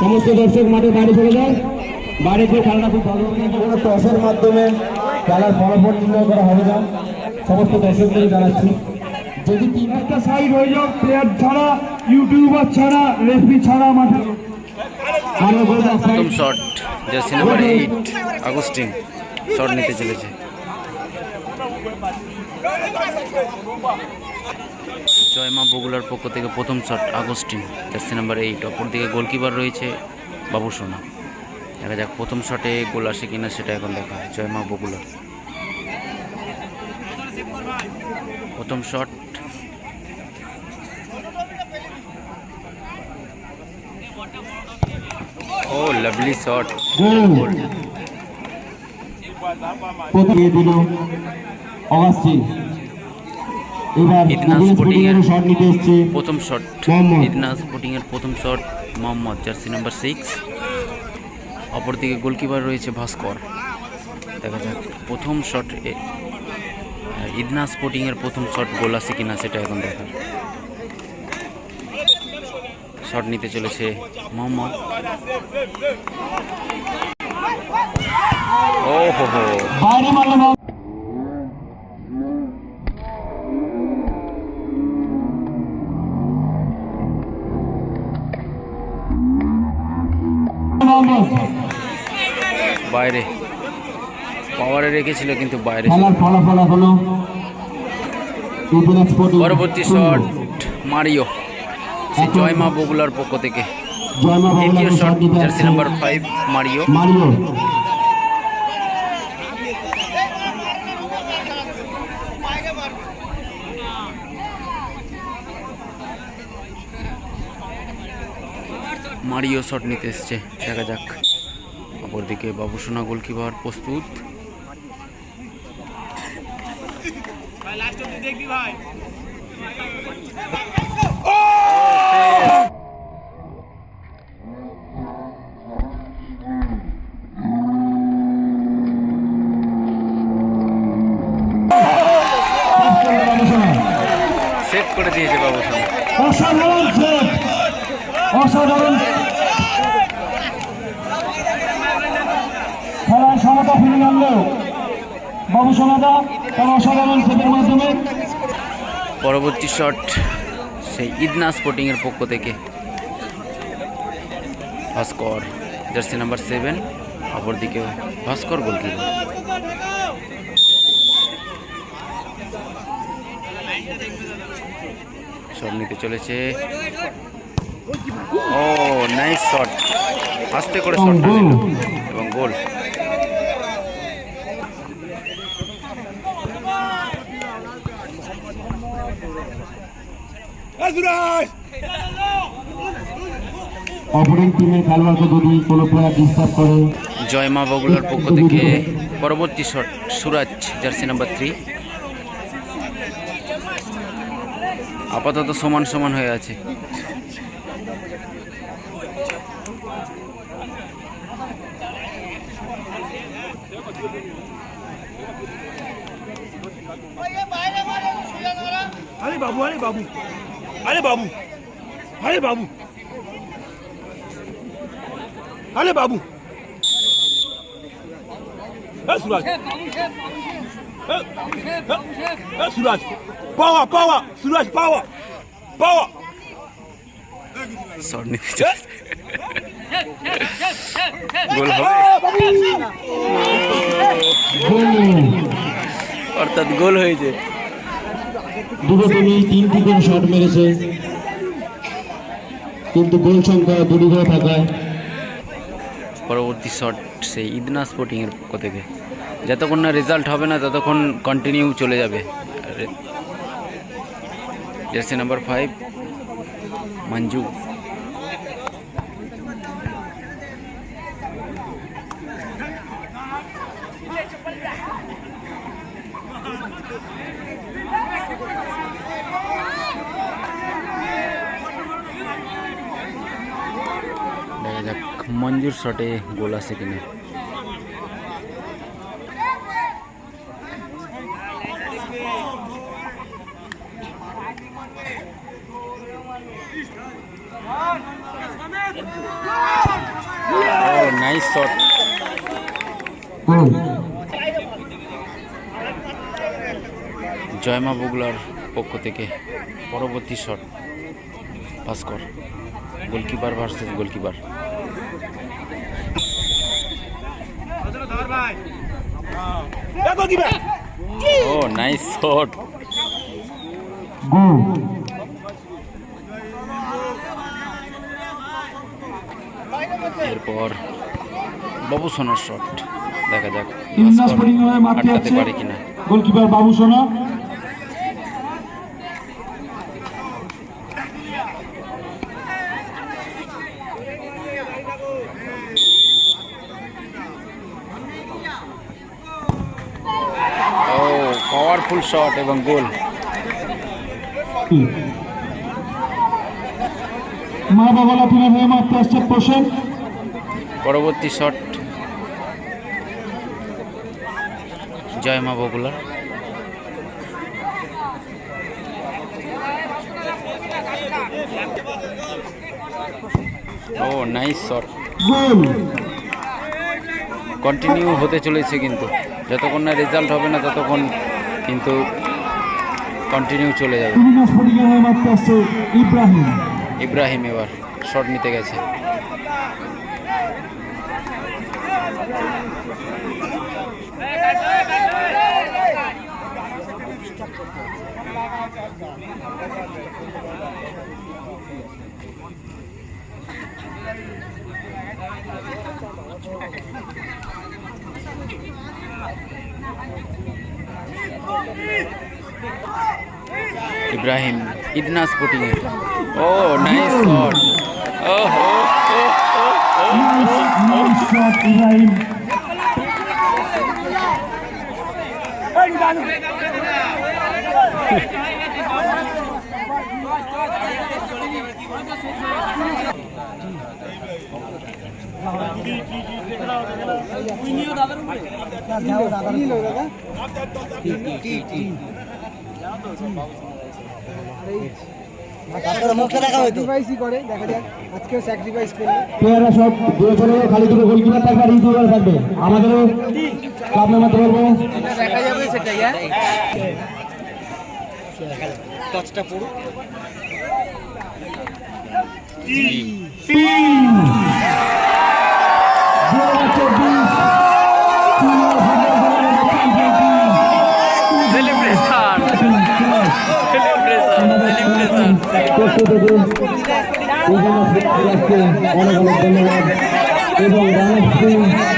সমস্ত দর্শক মাঠে বাইরে চলে যায়। বাইরে খেলাটা খুব ভালো। টসের মাধ্যমে খেলার ফলাফল নির্ণয় করা হবে না। সমস্ত দর্শকদের জানাচ্ছি। যদি তিন একটা সাইড হয়ে যাও প্লেয়ার ছাড়া ইউটিউবার ছাড়া রেফারি ছাড়া মাঠে মাঠে বলে দাও প্রথম shot jersey number eight Augustine shot নিতে চলেছে। জয়মা বগুলার পক্ষ থেকে প্রথম shot Augustine. Jersey number eight অপর দিকে গোলকিপার রয়েছে বাবু সোনা। দেখা যাক প্রথম শটে গোল আসে কিনা সেটা এখন দেখা জয়মা বগুলার। প্রথম শট। ও লাভলি শট প্রথম এবার ইদনাস স্পোর্টিং শট প্রথম shot shot jersey number six অপরদিকে গোলকিপার রয়েছে ভাস্কর। দেখা যাক, প্রথম শট ইদনা স্পোর্টিং এর প্রথম শট গোল আছে কিনা সেটা এখন দেখার। শট নিতে চলেছে মোহাম্মদ। ও হো বাইরে মারলো না মোহাম্মদ বাইরে পাওয়ারে রেখেছিল কিন্তু বাইরে পরবর্তী শট মারিও। জয়মা বগুলার পক্ষ থেকে। দ্বিতীয় shot jersey number five Mario. Mario. Mario shot নিতে এসছে। দেখা যাক। অপরদিকে বাবুসোনা গোলকিপার প্রস্তুত। সেভ করে দিয়েছে বাবুসোনা অসাধারণ অসাধারণ। খেলায় সমতা ফিরে আনলো বাবু সোনাদা তার অসাধারণ সেভের মাধ্যমে পরবর্তী শট সেই ইদনা স্পোর্টিং এর পক্ষ থেকে। ভাস্কর জার্সি নাম্বার সেভেন অপরদিকে ভাস্কর গোলকিপার। শট নিতে চলেছে। ও নাইস শট আস্তে করে শট এবং গোল অপরিং টিমের খেলোয়াড়কে যদি কোনো প্লেয়ার ডিস্টার্ব করে জয় মা বগুলার পক্ষ থেকে পরবর্তী shot Suraj jersey number three আপাতত সমান সমান হয়ে আছে। আরে বাবু আরে বাবু আরে বাবু আরে বাবু আরে বাবু হ্যাঁ সুরাজ হ্যাঁ, হ্যাঁ, হ্যাঁ, সুরাজ পাওয়া পাওয়া সুরাজ পাওয়া পাওয়া শট নিতে চলেছে। গোল হবে গোল অর্থাৎ গোল হয়েছে দুটো টিমই তিনটি করে শট মেরেছে। কিন্তু গোল সংখ্যা দুটি করে থাকায়। পরবর্তী শট সেই ইদনা স্পোর্টিং এর পক্ষ থেকে। যতক্ষণ না রেজাল্ট হবে না, ততক্ষণ কন্টিনিউ চলে যাবে। Jersey number five Manju. মঞ্জুর শটে গোল আছে কিনা? নাইস শট জয়মা বগুলার পক্ষ থেকে পরবর্তী shot Bhaskar goalkeeper versus goalkeeper ও নাইস শট এরপর বাবু সোনার শট দেখা যাক হয়ে আটকাতে আছে। পারে কিনা। গোলকিপার বাবু সোনা ও পাওয়ারফুল শট এবং গোল। পরবর্তী শট জয় মা বগুলার ও নাইস শট কন্টিনিউ হতে চলেছে কিন্তু। যতক্ষণ না রেজাল্ট হবে না, ততক্ষণ কিন্তু কন্টিনিউ চলে যাবে। ইব্রাহিম। এবার শট নিতে গেছে। ইব্রাহিম ইদনা স্পোর্টিং ও নাইস শট ও হো নাইস নাইস শট ইব্রাহিম এই জানো আমাদেরও ক্লাব নামাতে বলব দেখা যাবে সেটাই টচটা পড়ুক তিন থেকে অনেক অনেক ধন্যবাদ। এবং জয়